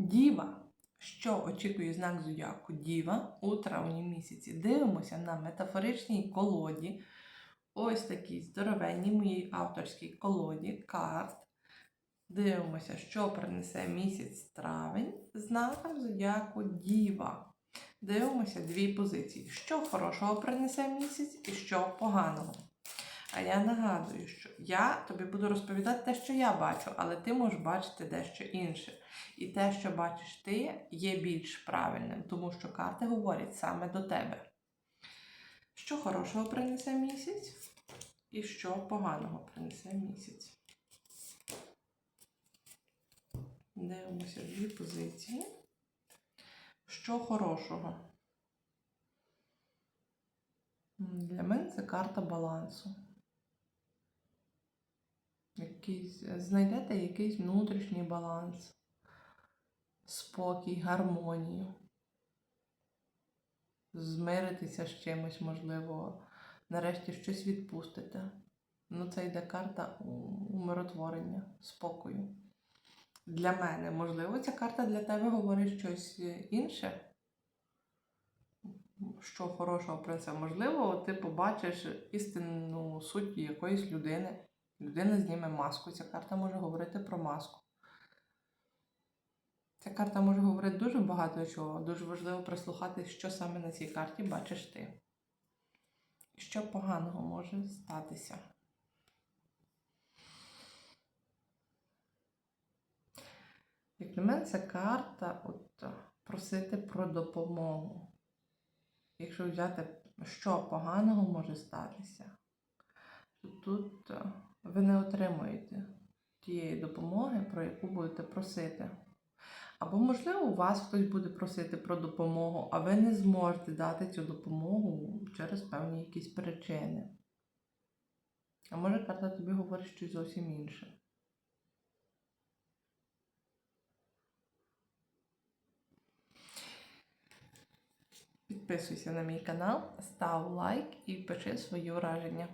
Діва. Що очікує знак зодіаку Діва у травні місяці? Дивимося на метафоричній колоді. Ось такій здоровенній моїй авторській колоді карт. Дивимося, що принесе місяць травень знаком зодіаку Діва. Дивимося дві позиції: що хорошого принесе місяць і що поганого. А я нагадую, що я тобі буду розповідати те, що я бачу, але ти можеш бачити дещо інше. І те, що бачиш ти, є більш правильним, тому що карти говорять саме до тебе. Що хорошого принесе місяць, і що поганого принесе місяць. Дивимося дві позиції. Що хорошого? Для мене це карта балансу. Якийсь, знайдете якийсь внутрішній баланс, спокій, гармонію. Змиритися з чимось, можливо, нарешті щось відпустите. Ну, це йде карта умиротворення, спокою. Для мене, можливо, ця карта для тебе говорить щось інше. Що хорошого принесе. Можливо, ти побачиш істинну суть якоїсь людини. Людина зніме маску. Ця карта може говорити про маску. Ця карта може говорити дуже багато чого. Дуже важливо прислухатись, що саме на цій карті бачиш ти. Що поганого може статися. Як для мене, це карта от, просити про допомогу. Якщо взяти, що поганого може статися, то тут ви не отримуєте тієї допомоги, про яку будете просити. Або, можливо, у вас хтось буде просити про допомогу, а ви не зможете дати цю допомогу через певні якісь причини. А може карта тобі говорить щось зовсім інше. Підписуйся на мій канал, став лайк і пиши свої враження.